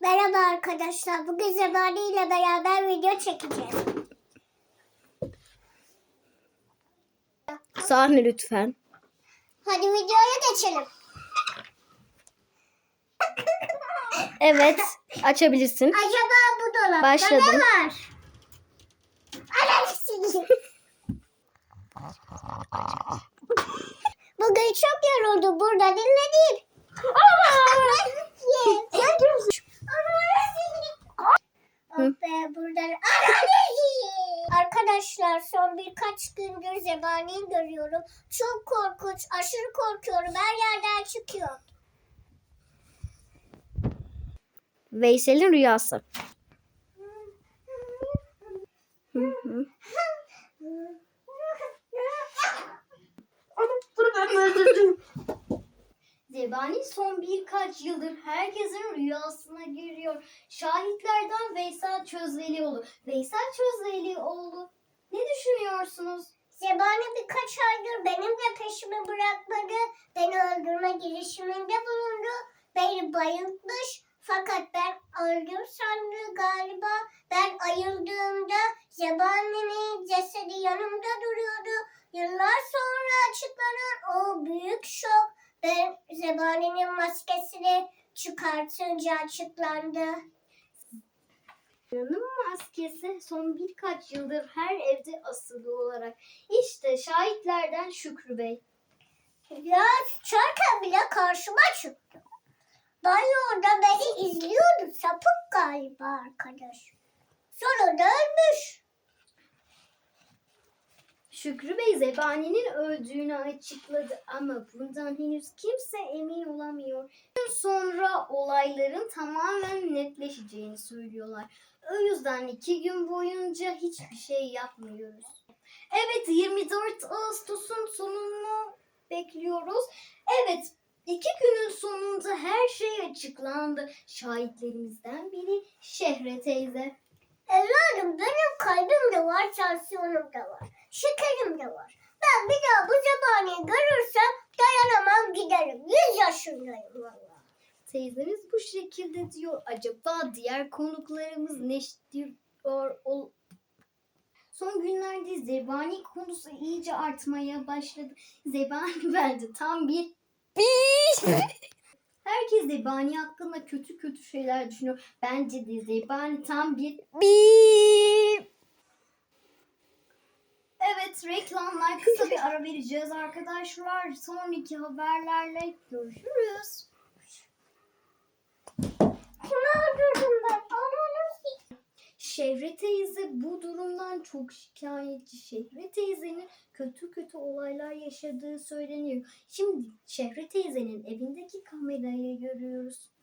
Merhaba arkadaşlar. Bugün Zebani ile beraber video çekeceğiz. Sahne lütfen. Hadi videoya geçelim. Evet. Açabilirsin. Acaba bu dolapta Başladım. ne var? Anasını. Bugün çok yoruldu burada dinledim. Oh Arkadaşlar son birkaç gündür zebani görüyorum. Çok korkunç, aşırı korkuyorum. Her yerden çıkıyor. Veysel'in rüyası. Zebani son birkaç yıldır herkesin rüyasına giriyor. Şahitlerden Veysel Çözvelioğlu. Veysel Çözvelioğlu ne düşünüyorsunuz? Zebani birkaç aydır benim de peşimi bırakmadı. Beni öldürme girişiminde bulundu. Beni bayıltmış. Fakat ben öldüm sandı galiba. Ben ayıldığımda Zebani'nin cesedi yanımda duruyordu. Yıllar sonra açıklanan o büyük şok. Ben Zebani'nin maskesini çıkartınca açıklandı. Yanım maskesi son birkaç yıldır her evde asılı olarak. İşte şahitlerden Şükrü Bey. Ya çıkarken bile karşıma çıktı. Banyoda beni izliyordu. Sapık galiba arkadaş. Sonra da ölmüş. Şükrü Bey Zebani'nin öldüğünü açıkladı ama bundan henüz kimse emin olamıyor. Gün sonra olayların tamamen netleşeceğini söylüyorlar. O yüzden iki gün boyunca hiçbir şey yapmıyoruz. Evet 24 Ağustos'un sonunu bekliyoruz. Evet iki günün sonunda her şey açıklandı. Şahitlerimizden biri Şehre teyze. Evladım benim kalbim de var, tansiyonum da var. Şekerim de var. Ben bir daha bu zebaniyi görürsem dayanamam giderim. Yüz yaşındayım valla. Teyzemiz bu şekilde diyor. Acaba diğer konuklarımız ne diyor? Ol... Son günlerde zebani konusu iyice artmaya başladı. Zebani bence tam bir Herkes zebani hakkında kötü kötü şeyler düşünüyor. Bence de zebani tam bir Evet reklamlar kısa bir ara vereceğiz arkadaşlar. Sonraki haberlerle görüşürüz. Şehre teyze bu durumdan çok şikayetçi. Şehre teyzenin kötü kötü olaylar yaşadığı söyleniyor. Şimdi Şehre teyzenin evindeki kamerayı görüyoruz.